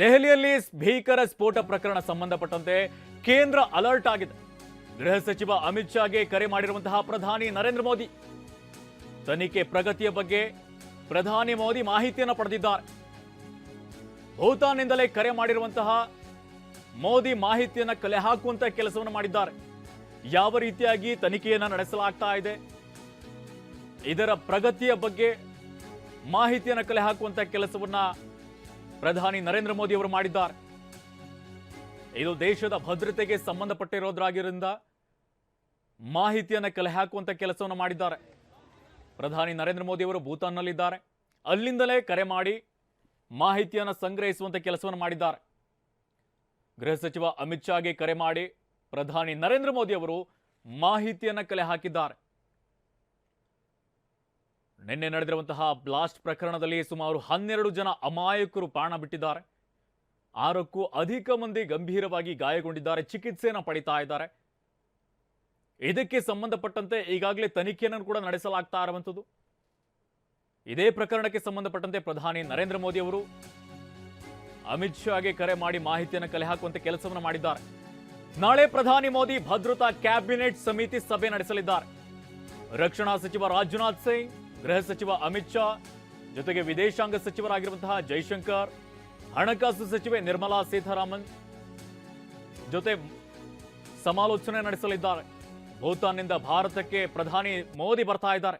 ದೆಹಲಿಯಲ್ಲಿ ಭೀಕರ ಸ್ಫೋಟ ಪ್ರಕರಣ ಸಂಬಂಧಪಟ್ಟಂತೆ ಕೇಂದ್ರ ಅಲರ್ಟ್ ಆಗಿದೆ. ಗೃಹ ಸಚಿವ ಅಮಿತ್ ಶಾಗೆ ಕರೆ ಮಾಡಿರುವಂತಹ ಪ್ರಧಾನಿ ನರೇಂದ್ರ ಮೋದಿ. ತನಿಖೆ ಪ್ರಗತಿಯ ಬಗ್ಗೆ ಪ್ರಧಾನಿ ಮೋದಿ ಮಾಹಿತಿಯನ್ನು ಪಡೆದಿದ್ದಾರೆ. ಭೂತಾನ್ನಿಂದಲೇ ಕರೆ ಮಾಡಿರುವಂತಹ ಮೋದಿ ಮಾಹಿತಿಯನ್ನು ಕಲೆ ಹಾಕುವಂತಹ ಕೆಲಸವನ್ನು ಮಾಡಿದ್ದಾರೆ. ಯಾವ ರೀತಿಯಾಗಿ ತನಿಖೆಯನ್ನ ನಡೆಸಲಾಗ್ತಾ ಇದೆ, ಇದರ ಪ್ರಗತಿಯ ಬಗ್ಗೆ ಮಾಹಿತಿಯನ್ನು ಕಲೆ ಹಾಕುವಂತಹ ಕೆಲಸವನ್ನ ಪ್ರಧಾನಿ ನರೇಂದ್ರ ಮೋದಿ ಅವರು ಮಾಡಿದ್ದಾರೆ. ಇದು ದೇಶದ ಭದ್ರತೆಗೆ ಸಂಬಂಧಪಟ್ಟಿರೋದ್ರಾಗಿರಿಂದ ಮಾಹಿತಿಯನ್ನು ಕಲೆ ಹಾಕುವಂತ ಕೆಲಸವನ್ನು ಮಾಡಿದ್ದಾರೆ. ಪ್ರಧಾನಿ ನರೇಂದ್ರ ಮೋದಿ ಅವರು ಭೂತಾನ್ನಲ್ಲಿದ್ದಾರೆ. ಅಲ್ಲಿಂದಲೇ ಕರೆ ಮಾಡಿ ಮಾಹಿತಿಯನ್ನು ಸಂಗ್ರಹಿಸುವಂತ ಕೆಲಸವನ್ನು ಮಾಡಿದ್ದಾರೆ. ಗೃಹ ಸಚಿವ ಅಮಿತ್ ಶಾಗೆ ಕರೆ ಮಾಡಿ ಪ್ರಧಾನಿ ನರೇಂದ್ರ ಮೋದಿ ಅವರು ಮಾಹಿತಿಯನ್ನು ಕಲೆ ಹಾಕಿದ್ದಾರೆ. ನಿನ್ನೆ ನಡೆದಿರುವಂತಹ ಬ್ಲಾಸ್ಟ್ ಪ್ರಕರಣದಲ್ಲಿ ಸುಮಾರು ಹನ್ನೆರಡು ಜನ ಅಮಾಯಕರು ಪ್ರಾಣ ಬಿಟ್ಟಿದ್ದಾರೆ. ಆರಕ್ಕೂ ಅಧಿಕ ಮಂದಿ ಗಂಭೀರವಾಗಿ ಗಾಯಗೊಂಡಿದ್ದಾರೆ ಚಿಕಿತ್ಸೆಯನ್ನು ಪಡಿತಾ ಇದ್ದಾರೆ. ಇದಕ್ಕೆ ಸಂಬಂಧಪಟ್ಟಂತೆ ಈಗಾಗಲೇ ತನಿಖೆಯನ್ನು ಕೂಡ ನಡೆಸಲಾಗ್ತಾ ಇರುವಂಥದ್ದು. ಇದೇ ಪ್ರಕರಣಕ್ಕೆ ಸಂಬಂಧಪಟ್ಟಂತೆ ಪ್ರಧಾನಿ ನರೇಂದ್ರ ಮೋದಿ ಅವರು ಅಮಿತ್ ಶಾಗೆ ಕರೆ ಮಾಡಿ ಮಾಹಿತಿಯನ್ನು ಕಲೆ ಹಾಕುವಂತೆ ಕೆಲಸವನ್ನು ಮಾಡಿದ್ದಾರೆ. ನಾಳೆ ಪ್ರಧಾನಿ ಮೋದಿ ಭದ್ರತಾ ಕ್ಯಾಬಿನೆಟ್ ಸಮಿತಿ ಸಭೆ ನಡೆಸಲಿದ್ದಾರೆ. ರಕ್ಷಣಾ ಸಚಿವ ರಾಜನಾಥ್ ಸಿಂಗ್ ಗೃಹ ಸಚಿವ ಅಮಿತ್ ಶಾ, ಜೊತೆಗೆ ವಿದೇಶಾಂಗ ಸಚಿವರಾಗಿರುವಂತಹ ಜೈಶಂಕರ್, ಹಣಕಾಸು ಸಚಿವೆ ನಿರ್ಮಲಾ ಸೀತಾರಾಮನ್ ಜೊತೆ ಸಮಾಲೋಚನೆ ನಡೆಸಲಿದ್ದಾರೆ. ಭೂತಾನ್ನಿಂದ ಭಾರತಕ್ಕೆ ಪ್ರಧಾನಿ ಮೋದಿ ಬರ್ತಾ ಇದ್ದಾರೆ.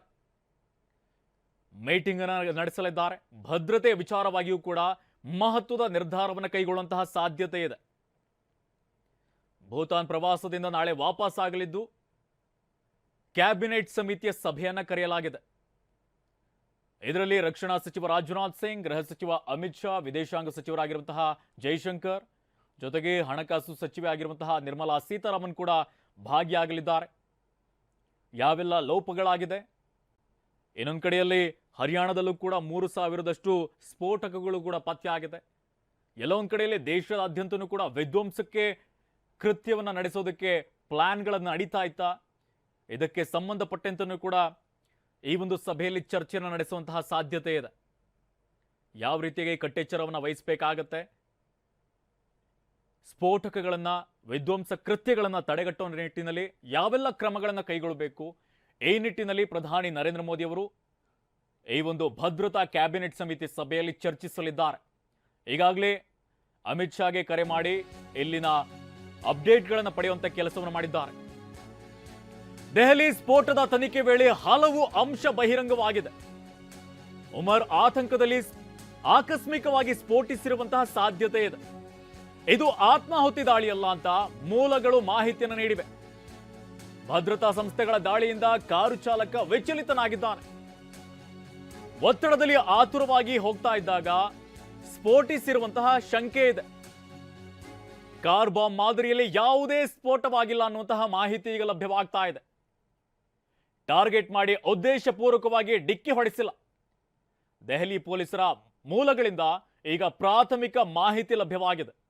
ಮೀಟಿಂಗ್ ನಡೆಸಲಿದ್ದಾರೆ. ಭದ್ರತೆ ವಿಚಾರವಾಗಿಯೂ ಕೂಡ ಮಹತ್ವದ ನಿರ್ಧಾರವನ್ನು ಕೈಗೊಳ್ಳುವಂತಹ ಸಾಧ್ಯತೆ ಇದೆ. ಭೂತಾನ್ ಪ್ರವಾಸದಿಂದ ನಾಳೆ ವಾಪಸ್ ಆಗಲಿದ್ದು, ಕ್ಯಾಬಿನೆಟ್ ಸಮಿತಿಯ ಸಭೆಯನ್ನ ಕರೆಯಲಾಗಿದೆ. ಇದರಲ್ಲಿ ರಕ್ಷಣಾ ಸಚಿವ ರಾಜನಾಥ್ ಸಿಂಗ್, ಗೃಹ ಸಚಿವ ಅಮಿತ್ ಶಾ, ವಿದೇಶಾಂಗ ಸಚಿವರಾಗಿರುವಂತಹ ಜೈಶಂಕರ್, ಜೊತೆಗೆ ಹಣಕಾಸು ಸಚಿವೆ ಆಗಿರುವಂತಹ ನಿರ್ಮಲಾ ಸೀತಾರಾಮನ್ ಕೂಡ ಭಾಗಿಯಾಗಲಿದ್ದಾರೆ. ಯಾವೆಲ್ಲ ಲೋಪಗಳಾಗಿದೆ? ಇನ್ನೊಂದು ಕಡೆಯಲ್ಲಿ ಹರಿಯಾಣದಲ್ಲೂ ಕೂಡ ಮೂರು ಸಾವಿರದಷ್ಟು ಸ್ಫೋಟಕಗಳು ಕೂಡ ಎಲ್ಲೋ ಒಂದು ಕಡೆಯಲ್ಲಿ ದೇಶದಾದ್ಯಂತನೂ ಕೂಡ ವಿಧ್ವಂಸಕ್ಕೆ ಕೃತ್ಯವನ್ನು ನಡೆಸೋದಕ್ಕೆ ಪ್ಲಾನ್ಗಳನ್ನು ನಡೀತಾ ಇತ್ತಾ? ಇದಕ್ಕೆ ಸಂಬಂಧಪಟ್ಟಂತನೂ ಕೂಡ ಈ ಒಂದು ಸಭೆಯಲ್ಲಿ ಚರ್ಚೆಯನ್ನು ನಡೆಸುವಂತಹ ಸಾಧ್ಯತೆ ಇದೆ. ಯಾವ ರೀತಿಯಾಗಿ ಕಟ್ಟೆಚ್ಚರವನ್ನು ವಹಿಸಬೇಕಾಗತ್ತೆ? ಸ್ಫೋಟಕಗಳನ್ನು, ವಿಧ್ವಂಸ ಕೃತ್ಯಗಳನ್ನು ತಡೆಗಟ್ಟುವ ನಿಟ್ಟಿನಲ್ಲಿ ಯಾವೆಲ್ಲ ಕ್ರಮಗಳನ್ನು ಕೈಗೊಳ್ಳಬೇಕು ಈ ನಿಟ್ಟಿನಲ್ಲಿ ಪ್ರಧಾನಿ ನರೇಂದ್ರ ಮೋದಿ ಅವರು ಈ ಒಂದು ಭದ್ರತಾ ಕ್ಯಾಬಿನೆಟ್ ಸಮಿತಿ ಸಭೆಯಲ್ಲಿ ಚರ್ಚಿಸಲಿದ್ದಾರೆ. ಈಗಾಗಲೇ ಅಮಿತ್ ಶಾಗೆ ಕರೆ ಮಾಡಿ ಇಲ್ಲಿನ ಅಪ್ಡೇಟ್ಗಳನ್ನು ಪಡೆಯುವಂಥ ಕೆಲಸವನ್ನು ಮಾಡಿದ್ದಾರೆ. ದೆಹಲಿ ಸ್ಫೋಟದ ತನಿಖೆ ವೇಳೆ ಹಲವು ಅಂಶ ಬಹಿರಂಗವಾಗಿದೆ. ಉಮರ್ ಆತಂಕದಲ್ಲಿ ಆಕಸ್ಮಿಕವಾಗಿ ಸ್ಫೋಟಿಸಿರುವಂತಹ ಸಾಧ್ಯತೆ ಇದೆ. ಇದು ಆತ್ಮಾಹುತಿ ದಾಳಿಯಲ್ಲ ಅಂತ ಮೂಲಗಳು ಮಾಹಿತಿಯನ್ನು ನೀಡಿವೆ. ಭದ್ರತಾ ಸಂಸ್ಥೆಗಳ ದಾಳಿಯಿಂದ ಕಾರು ಚಾಲಕ ವಿಚಲಿತನಾಗಿದ್ದಾನೆ. ಒತ್ತಡದಲ್ಲಿ ಆತುರವಾಗಿ ಹೋಗ್ತಾ ಇದ್ದಾಗ ಸ್ಫೋಟಿಸಿರುವಂತಹ ಶಂಕೆ ಇದೆ. ಕಾರ್ ಬಾಂಬ್ ಮಾದರಿಯಲ್ಲಿ ಯಾವುದೇ ಸ್ಫೋಟವಾಗಿಲ್ಲ ಅನ್ನುವಂತಹ ಮಾಹಿತಿ ಈಗ ಲಭ್ಯವಾಗ್ತಾ ಇದೆ. ಟಾರ್ಗೆಟ್ ಮಾಡಿ ಉದ್ದೇಶಪೂರ್ವಕವಾಗಿ ಡಿಕ್ಕಿ ಹೊಡೆಸಿಲ್ಲ. ದೆಹಲಿ ಪೊಲೀಸರ ಮೂಲಗಳಿಂದ ಈಗ ಪ್ರಾಥಮಿಕ ಮಾಹಿತಿ ಲಭ್ಯವಾಗಿದೆ.